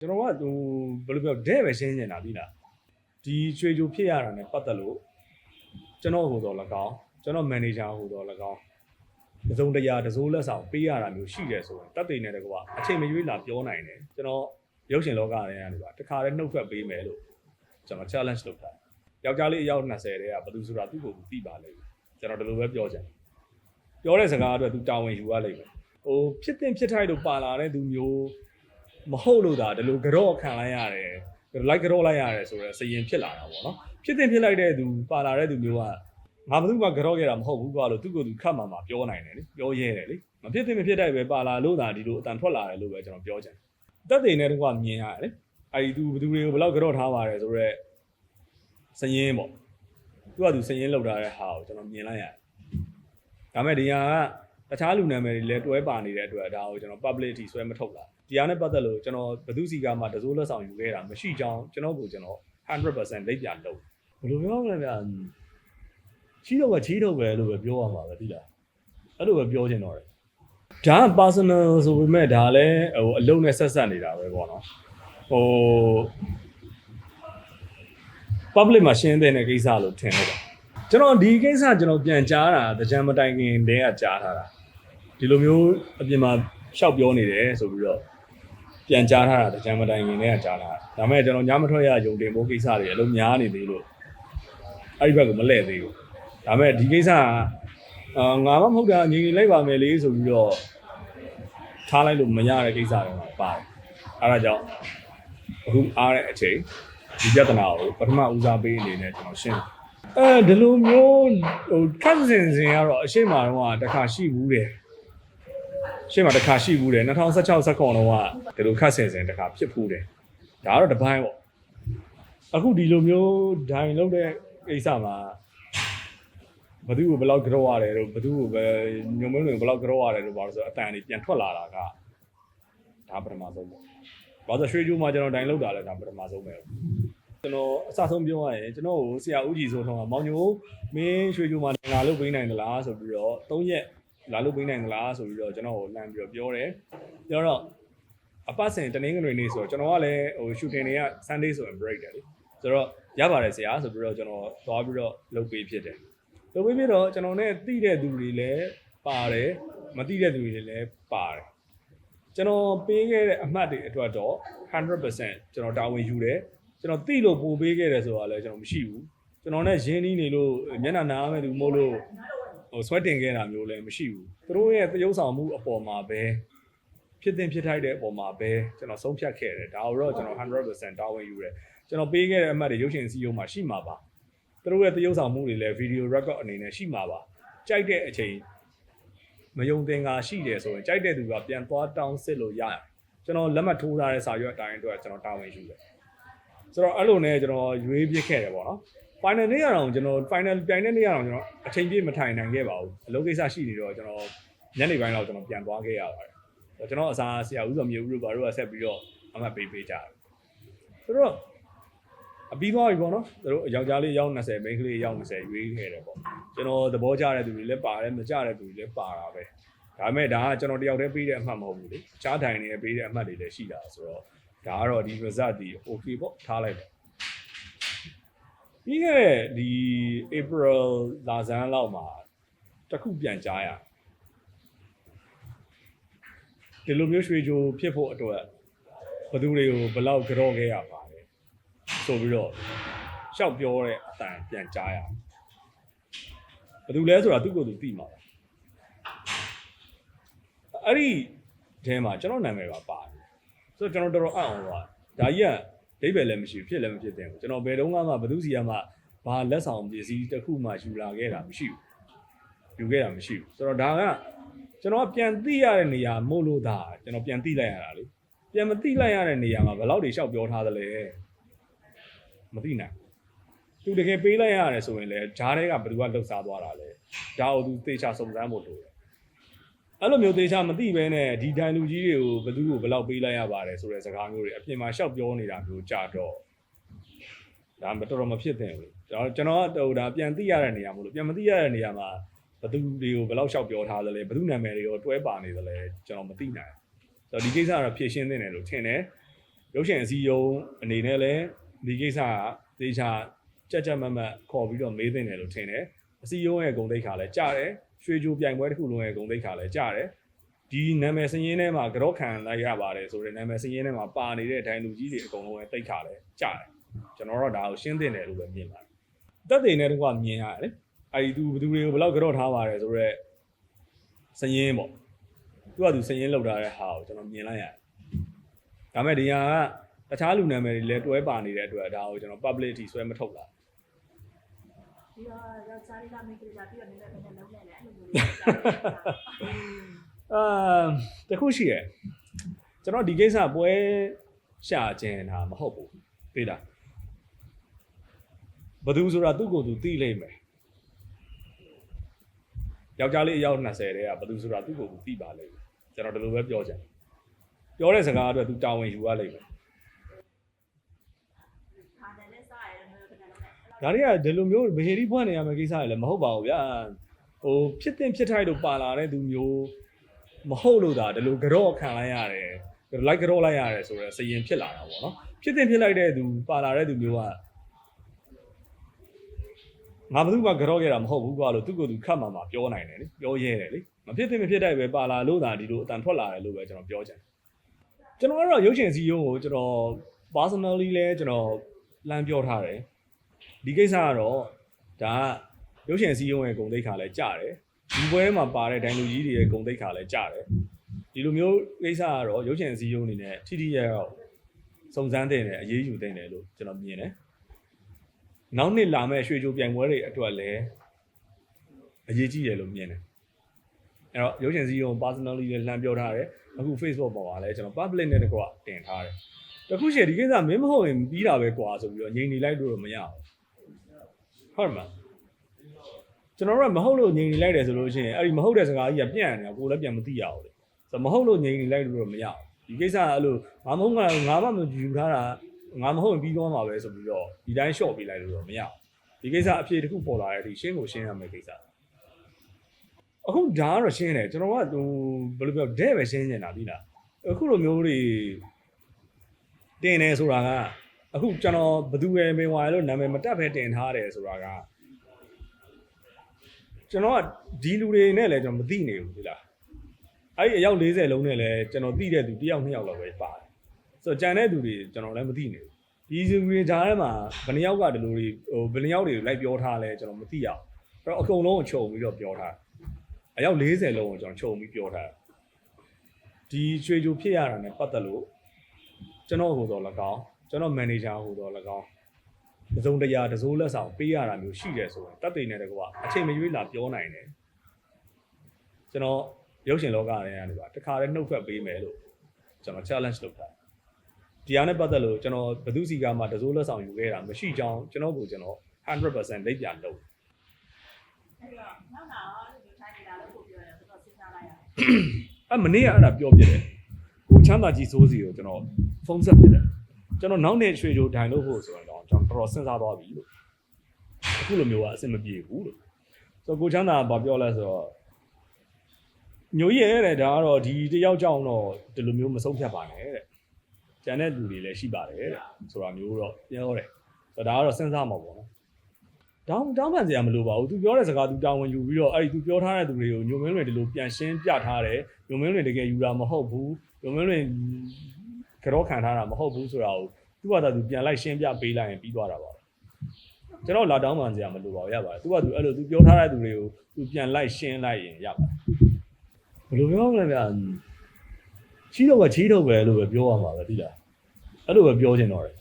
ကျွန်တော်ကဟိုဘယ်လိုပြောတဲ့ပဲရှင်းနေတာပြီလားဒီရွှေကြိုဖြစ်ရတာ ਨੇ ပတ်သက်လို့ကျွန်တော်ဟိုတော့၎င်းကျွန်တော်မန်နေဂျာဟိုတော့၎င်းတစုံတရာတစိုးလက်ဆောင်ပေးရတာမျိုးရှိတယ်ဆိုရင်တက်သိနေတယ်ကွာအချိန်မရွေးလာပြောနိုင်တယ်ကျွန်တော်ရုပ်ရှင်လောကထဲကနေပါတခါတည်းနှုတ်ထွက်ပေးမယ်လို့ကျွန်တော် challenge လုပ်တာယောက်ျားလေးအယောက်20တဲ့ကဘယ်သူဆိုတာသူ့ကိုယ်သူသိပါလိမ့်မယ်ကျွန်တော်ဒီလိုပဲပြောချင်ပြောတဲ့စကားအတွက်သူတာဝန်ယူရလိမ့်မယ်ဟိုဖြစ်တင်ဖြစ်ထိုက်လို့ပါလာတဲ့သူမျိုး မဟုတ်လို့ဒါဒီလိုကြော့ခံလိုက်ရတယ်လိုက်ကြော့လိုက်ရတယ်ဆိုတော့စရင်ဖြစ်လာတာပေါ့နော်ဖြစ်တင်ဖြစ်လိုက်တဲ့သူပါလာတဲ့သူမျိုးကငါဘယ်သူမှကြော့ခဲ့တာမဟုတ်ဘူးကွာလို့သူ့ကိုယ်သူခတ်မှမှပြောနိုင်တယ်လေပြောရဲတယ်လေမဖြစ်တင်မဖြစ်တိုက်ပဲပါလာလို့ဒါဒီလိုအတန်ထွက်လာတယ်လို့ပဲကျွန်တော်ပြောချင်တယ်တက်တဲ့နဲ့တော့မြင်ရတယ်လေအဲဒီသူဘယ်သူတွေကိုဘယ်လောက်ကြော့ထားပါတယ်ဆိုတော့စရင်ပေါ့သူကသူစရင်လောက်ထားတဲ့ဟာကိုကျွန်တော်မြင်လိုက်ရတယ်ဒါမဲ့ဒီဟာက တခြားလူနာမည်တွေလည်းတွဲပါနေတဲ့အတွက်ဒါကိုကျွန်တော် publicity ဆွဲမထုတ်လာဒီဟာနဲ့ပတ်သက်လို့ကျွန်တော်ဘယ်သူစီကမှတစိုးလက်ဆောင်ယူခဲ့တာမရှိကြောင်းကျွန်တော်ကိုကျွန်တော်100%လိပ်ပြလုပ်ဘယ်လိုပြောမလဲဗျာချီးတော့ကချီးတော့ပဲလို့ပဲပြောရမှာပဲဒီလားအဲ့လိုပဲပြောချင်တော့တယ်ဒါက personal ဆိုပေမဲ့ဒါလည်းဟိုအလုံးနဲ့ဆက်ဆက်နေတာပဲပေါ့နော်ဟို public မှာရှင်းတဲ့ကိစ္စလို့ထင်လိုက်တာကျွန်တော်ဒီကိစ္စကျွန်တော်ပြန်ကြားတာတကြံမတိုင်ခင်တည်းကကြားထားတာ ဒီလိုမျိုးအပြင်မှာရှောက်ပြောနေတယ်ဆိုပြီးတော့ပြန်ကြားထားတာတကြံမတိုင်ခင်တည်းကကြားထားတာဒါပေမဲ့ကျွန်တော်ညမထွက်ရယုံတင်ဖို့ကိစ္စတွေအလုံးများနေသေးလို့အဲ့ဒီဘက်ကမလဲ့သေးဘူးဒါပေမဲ့ဒီကိစ္စကအာငါမှမဟုတ်တာညီညီလိုက်ပါမယ်လေဆိုပြီးတော့ထားလိုက်လို့မရတဲ့ကိစ္စတွေမှာပါတယ်အဲ့ဒါကြောင့်အခုအားတဲ့အချိန်ဒီပြဿနာကိုပထမဦးစားပေးအနေနဲ့ကျွန်တော်ရှင်းအဲဒီလိုမျိုးဟိုခက်စင်စင်ကတော့အရှိမတော့တခါရှိဘူးတယ် ရှင်းမှာတခါရှိဘူးတယ်2016 19တော့ကဒီလိုခက်စင်စင်တခါဖြစ်ဘူးတယ်ဒါကတော့တစ်ပိုင်းပေါ့အခုဒီလိုမျိုးဒိုင်လုပ်တဲ့ကိစ္စမှာဘသူ့ကိုဘယ်လောက်ကြောရတယ်တို့ဘသူ့ကိုပဲညုံမင်းတွေဘယ်လောက်ကြောရတယ်တို့ဘာလို့ဆိုအတန်တွေပြန်ထွက်လာတာကဒါပထမဆုံးပေါ့ဘာလို့ရွှေကျိုးမှာကျွန်တော်ဒိုင်လုပ်တာလဲဒါပထမဆုံးပဲကျွန်တော်အစဆုံးပြောရရင်ကျွန်တော်ကိုဆရာဦးကြီးဆိုတော့မောင်ညိုမင်းရွှေကျိုးမှာငါလုပ်ပေးနိုင်သလားဆိုပြီးတော့၃ရက် လာလုပ်ပေးနိုင်သလားဆိုပြီးတော့ကျွန်တော်ကိုလမ်းပြီးတော့ပြောတယ်ပြောတော့အပတ်စဉ်တနင်္ဂနွေနေ့ဆိုတော့ကျွန်တော်ကလည်းဟို shooting တွေက Sunday ဆိုရင် break တယ်လေဆိုတော့ရပါတယ်ဆရာဆိုပြီးတော့ကျွန်တော်သွားပြီးတော့လုပ်ပေးဖြစ်တယ်လုပ်ပေးဖြစ်တော့ကျွန်တော်နဲ့တိတဲ့သူတွေလည်းပါတယ်မတိတဲ့သူတွေလည်းပါတယ်ကျွန်တော်ပေးခဲ့တဲ့အမှတ်တွေအတွက်တော့100%ကျွန်တော်တာဝန်ယူတယ်ကျွန်တော်တိလို့ပို့ပေးခဲ့တယ်ဆိုတာလည်းကျွန်တော်မရှိဘူးကျွန်တော်နဲ့ရင်းနှီးနေလို့မျက်နှာနားမဲ့သူမဟုတ်လို့ ဟိုဆွဲတင်ခဲ့တာမျိုးလည်းမရှိဘူးသူတို့ရဲ့သရုပ်ဆောင်မှုအပေါ်မှာပဲဖြစ်တင်ဖြစ်ထိုက်တဲ့အပေါ်မှာပဲကျွန်တော်ဆုံးဖြတ်ခဲ့တယ်ဒါတော့ကျွန်တော်100%တာဝန်ယူတယ်ကျွန်တော်ပေးခဲ့တဲ့အမှတ်တွေရုပ်ရှင်စီးရုံးမှာရှိမှာပါသူတို့ရဲ့သရုပ်ဆောင်မှုတွေလည်းဗီဒီယို record အနေနဲ့ရှိမှာပါကြိုက်တဲ့အချိန်မယုံသင်္ကာရှိတယ်ဆိုရင်ကြိုက်တဲ့သူကပြန်သွားတောင်းစစ်လို့ရတယ်ကျွန်တော်လက်မှတ်ထိုးထားတဲ့စာရွက်အတိုင်းအတွက်ကျွန်တော်တာဝန်ယူတယ်ဆိုတော့အဲ့လိုနဲ့ကျွန်တော်ရွေးပြစ်ခဲ့တယ်ပေါ့နော် final နေ့ရအောင်ကျွန်တော် final ပြိုင်တဲ့နေ့ရအောင်ကျွန်တော်အချိန်ပြည့်မထိုင်နိုင်ခဲ့ပါဘူးအလုပ်ကိစ္စရှိနေတော့ကျွန်တော်ညနေပိုင်းလောက်ကျွန်တော်ပြန်သွားခဲ့ရပါတယ်ကျွန်တော်အစားဆရာဦးစောမြေဦးတို့ဘာတို့ကဆက်ပြီးတော့အမှတ်ပေးပေးကြတယ်ဆိုတော့အပြီးသွားပြီပေါ့နော်သူတို့ယောက်ျားလေးရောက်20မိန်းကလေးရောက်20ရွေးခဲ့တယ်ပေါ့ကျွန်တော်သဘောကျတဲ့သူတွေလည်းပါတယ်မကျတဲ့သူတွေလည်းပါတာပဲဒါပေမဲ့ဒါကကျွန်တော်တယောက်တည်းပေးတဲ့အမှတ်မဟုတ်ဘူးလေအခြားထိုင်နေပေးတဲ့အမှတ်တွေလည်းရှိတာဆိုတော့ဒါကတော့ဒီ result ဒီ okay ပေါ့ထားလိုက်တယ် ပြီးခဲ့တဲ့ဒီ April လာဇန်လောက်မှာတစ်ခုပြန်ကြားရဒီလိုမျိုးရွှေကြိုဖြစ်ဖို့အတွက်ဘယ်သူတွေကိုဘယ်လောက်ကြော့ခဲ့ရပါလဲဆိုပြီးတော့ရှောက်ပြောတဲ့အတန်ပြန်ကြားရဘယ်သူလဲဆိုတာသူ့ကိုယ်သူသိမှာပါအဲ့ဒီအဲမှာကျွန်တော်နာမည်ပါပါတယ်ဆိုတော့ကျွန်တော်တော်တော်အံ့ဩသွားဒါကြီးက ဒိဗယ်လည်းမရှိဘူးဖြစ်လည်းမဖြစ်တဲ့ဘူးကျွန်တော်ဘယ်တော့မှဘယ်သူစီကမှဘာလက်ဆောင်ပစ္စည်းတစ်ခုမှယူလာခဲ့တာမရှိဘူးယူခဲ့တာမရှိဘူးဆိုတော့ဒါကကျွန်တော်ပြန်သိရတဲ့နေရာမို့လို့ဒါကျွန်တော်ပြန်သိလိုက်ရတာလေပြန်မသိလိုက်ရတဲ့နေရာမှာဘယ်လောက်တွေရှောက်ပြောထားသလဲမသိနိုင်သူတကယ်ပေးလိုက်ရတယ်ဆိုရင်လည်းဂျားတွေကဘယ်သူကလှုပ်ရှားသွားတာလဲဒါကိုသူသေချာစုံစမ်းဖို့လိုတယ် အဲ့လိုမျိုးသေချာမသိဘဲနဲ့ဒီဒိုင်လူကြီးတွေကိုဘယ်သူကိုဘယ်လောက်ပေးလိုက်ရပါတယ်ဆိုတဲ့စကားမျိုးတွေအပြင်မှာရှောက်ပြောနေတာမျိုးကြတော့ဒါမတော်တော်မဖြစ်သင့်ဘူးကျွန်တော်ကျွန်တော်ကဟိုဒါပြန်သိရတဲ့နေရာမို့လို့ပြန်မသိရတဲ့နေရာမှာဘယ်သူတွေကိုဘယ်လောက်ရှောက်ပြောထားသလဲဘယ်သူနာမည်တွေကိုတွဲပါနေသလဲကျွန်တော်မသိနိုင်ဘူးဆိုတော့ဒီကိစ္စကတော့ဖြည့်ရှင်းသင့်တယ်လို့ထင်တယ်ရုပ်ရှင်အစည်းအရုံးအနေနဲ့လည်းဒီကိစ္စကသေချာကြက်ကြက်မတ်မတ်ခေါ်ပြီးတော့မေးသင့်တယ်လို့ထင်တယ်အစည်းအရုံးရဲ့ဂုဏ်သိက္ခာလည်းကြားတယ် ရွှေကြိုပြိုင်ပွဲတစ်ခုလုံးရဲ့ဂုဏ်သိက္ခာလည်းကြားတယ်ဒီနာမည်စည်ရင်းထဲမှာကြော့ခံလိုက်ရပါတယ်ဆိုတဲ့နာမည်စည်ရင်းထဲမှာပါနေတဲ့ဒိုင်လူကြီးတွေအကုန်လုံးရဲ့သိက္ခာလည်းကြားတယ်ကျွန်တော်တို့ဒါကိုရှင်းသင့်တယ်လို့ပဲမြင်ပါတယ်တက်တဲ့နဲ့တကွမြင်ရတယ်လေအဲဒီသူဘယ်သူတွေကိုဘယ်လောက်ကြော့ထားပါတယ်ဆိုတော့စည်ရင်းပေါ့သူကသူစည်ရင်းလောက်ထားတဲ့ဟာကိုကျွန်တော်မြင်လိုက်ရတယ်။ဒါမဲ့ဒီဟာကတခြားလူနာမည်တွေလည်းတွဲပါနေတဲ့အတွက်ဒါကိုကျွန်တော် publicity ဆွဲမထုတ်လာ ပြီးတော့ယောက်ျားလေးကမိန်းကလေးကပြီးတော့နည်းနည်းနည်းလုံးနဲ့လည်းအဲ့လိုမျိုးလေးကြားတယ်။အာတခုရှိရဲ့ကျွန်တော်ဒီကိစ္စပွဲရှာခြင်းတာမဟုတ်ဘူး။သိလား။ဘသူဆိုတာသူ့ကိုယ်သူသိလိမ့်မယ်။ယောက်ျားလေးအယောက်20တဲ့ကဘသူဆိုတာသူ့ကိုယ်သူသိပါလိမ့်မယ်။ကျွန်တော်ဒီလိုပဲပြောချင်တယ်။ပြောတဲ့စကားအတွက်သူတာဝန်ယူရလိမ့်မယ်။ ခါတယ်နဲ့စားရတယ်မျိုးတစ်ခါလုံးနဲ့ ဒါတွေကဒီလိုမျိုးမဟေရီဖွင့်နေရမယ့်ကိစ္စတွေလည်းမဟုတ်ပါဘူးဗျာဟိုဖြစ်တင်ဖြစ်ထိုက်လို့ပါလာတဲ့သူမျိုးမဟုတ်လို့ဒါဒီလိုကြော့ခံလိုက်ရတယ်လိုက်ကြော့လိုက်ရတယ်ဆိုတော့စရင်ဖြစ်လာတာပေါ့နော်ဖြစ်တင်ဖြစ်လိုက်တဲ့သူပါလာတဲ့သူမျိုးကငါဘယ်သူမှကြော့ခဲ့တာမဟုတ်ဘူးကွာလို့သူကသူခတ်မှမှာပြောနိုင်တယ်လေပြောရဲတယ်လေမဖြစ်တင်မဖြစ်တိုက်ပဲပါလာလို့ဒါဒီလိုအတန်ထွက်လာတယ်လို့ပဲကျွန်တော်ပြောချင်တယ်ကျွန်တော်ကတော့ရုပ်ရှင်စီယုံကိုကျွန်တော် personally လဲကျွန်တော်လမ်းပြောထားတယ် ဒီကိစ္စကတော့ဒါကရုပ်ရှင်စည်းရုံးရဲ့ဂုံတိတ်ခါလဲကြတယ်ဒီပွဲမှာပါတဲ့ဒိုင်လူကြီးတွေရဲ့ဂုံတိတ်ခါလဲကြတယ်ဒီလိုမျိုးကိစ္စကတော့ရုပ်ရှင်စည်းရုံးအနေနဲ့ထိထိရရောက်စုံစမ်းတဲ့နဲ့အရေးယူတဲ့နဲ့လို့ကျွန်တော်မြင်တယ်နောက်နှစ်လာမဲ့ရွှေကြိုပြိုင်ပွဲတွေအတွက်လည်းအရေးကြီးတယ်လို့မြင်တယ်အဲ့တော့ရုပ်ရှင်စည်းရုံး personally လည်းလှမ်းပြောထားတယ်အခု Facebook ပေါ်မှာလည်းကျွန်တော် public နဲ့တကွတင်ထားတယ်တခုရှိဒီကိစ္စမင်းမဟုတ်ရင်ပြီးတာပဲကွာဆိုပြီးတော့ငြိမ်နေလိုက်လို့တော့မရဘူး ဟုတ်မှာကျွန်တော်တို့ကမဟုတ်လို့ငြိမ်နေလိုက်တယ်ဆိုလို့ရှိရင်အဲ့ဒီမဟုတ်တဲ့စကားကြီးကပြန့်နေတာကိုယ်လည်းပြန်မသိရဘူးလေဆိုတော့မဟုတ်လို့ငြိမ်နေလိုက်လို့တော့မရဘူးဒီကိစ္စကအဲ့လိုငါမဟုတ်ငါငါမှမယူထားတာငါမဟုတ်ရင်ပြီးသွားမှာပဲဆိုပြီးတော့ဒီတိုင်း short ပေးလိုက်လို့တော့မရဘူးဒီကိစ္စအဖြေတစ်ခုပေါ်လာတဲ့အထိရှင်းကိုရှင်းရမယ့်ကိစ္စအခုဒါကတော့ရှင်းတယ်ကျွန်တော်ကဟိုဘယ်လိုပြောတဲ့ပဲရှင်းနေတာပြီလားအခုလိုမျိုးတွေတင်နေဆိုတာက အခုကျွန်တော်ဘသူပဲမင်းဝါလို့နာမည်မတက်ပဲတင်ထားတယ်ဆိုတာကကျွန်တော်ကဒီလူတွေနဲ့လည်းကျွန်တော်မသိနေဘူးဒီလားအဲ့ဒီအယောက်40လုံးနဲ့လည်းကျွန်တော်သိတဲ့သူတစ်ယောက်နှစ်ယောက်လောက်ပဲပါတယ်ဆိုတော့ကြံတဲ့သူတွေကျွန်တော်လည်းမသိနေဘူးဒီလူတွေကြားထဲမှာဘယ်နှယောက်ကဒီလူတွေဟိုဘယ်နှယောက်တွေကိုလိုက်ပြောထားလဲကျွန်တော်မသိရအောင်အဲ့တော့အကုန်လုံးကိုခြုံပြီးတော့ပြောထားအယောက်40လုံးကိုကျွန်တော်ခြုံပြီးပြောထားဒီရွှေကြိုဖြစ်ရတာ ਨੇ ပတ်သက်လို့ကျွန်တော်ဟိုတော့၎င်း ကျွန်တော်မန်နေဂျာဟိုတော့၎င်းတစုံတရာတစိုးလက်ဆောင်ပေးရတာမျိုးရှိတယ်ဆိုရင်တပ်တွေနဲ့တကွာအချိန်မရွေးလာပြောနိုင်တယ်ကျွန်တော်ရုပ်ရှင်လောကထဲကနေပါတခါတည်းနှုတ်ထွက်ပေးမယ်လို့ကျွန်တော် challenge လုပ်တာဒီအားနဲ့ပတ်သက်လို့ကျွန်တော်ဘယ်သူစီကမှတစိုးလက်ဆောင်ယူခဲ့တာမရှိကြောင်းကျွန်တော်ကိုကျွန်တော်100%လက်ပြန်လုပ်အဲ့တော့နောက်တော့အဲ့လိုမျိုးထိုင်နေတာလို့ကိုပြောတယ်ဆိုတော့စဉ်းစားလိုက်ရတယ်အဲ့မနေ့ကအဲ့ဒါပြောပြတယ်ကိုချမ်းသာကြီးစိုးစီကိုကျွန်တော်ဖုန်းဆက်ပြတယ် ကျွန်တော်နောက်နေ့ရွှေကြိုဒိုင်လို့ဖို့ဆိုတော့ကျွန်တော်တော်တော်စဉ်းစားသွားပြီလို့အခုလိုမျိုးကအဆင်မပြေဘူးလို့ဆိုတော့ကိုချမ်းသာကပြောလဲဆိုတော့ညိုကြီးရဲ့တဲ့ဒါကတော့ဒီတယောက်ကြောင့်တော့ဒီလိုမျိုးမဆုံးဖြတ်ပါနဲ့တဲ့ကျန်တဲ့လူတွေလည်းရှိပါတယ်တဲ့ဆိုတာမျိုးတော့ပြောတယ်ဆိုတော့ဒါကတော့စဉ်းစားမှာပေါ့နော်တောင်းတောင်းပန်စရာမလိုပါဘူး။ तू ပြောတဲ့စကား तू တာဝန်ယူပြီးတော့အဲ့ဒီ तू ပြောထားတဲ့သူတွေကိုညိုမင်းတွေဒီလိုပြန်ရှင်းပြထားတယ်။ညိုမင်းတွေတကယ်ယူတာမဟုတ်ဘူး။ညိုမင်းတွေ ကြောခံထားတာမဟုတ်ဘူးဆိုတာကိုသူ့ဟာသူပြန်လိုက်ရှင်းပြပေးလိုက်ရင်ပြီးသွားတာပါကျွန်တော်လာတောင်းပန်စရာမလိုပါဘူးရပါတယ်သူကသူအဲ့လိုသူပြောထားတဲ့သူတွေကိုသူပြန်လိုက်ရှင်းလိုက်ရင်ရပါတယ်ဘယ်လိုပြောမလဲဗျာချီးတော့ကချီးတော့ပဲလို့ပဲပြောရမှာပဲတိလားအဲ့လိုပဲပြောချင်တော့တယ်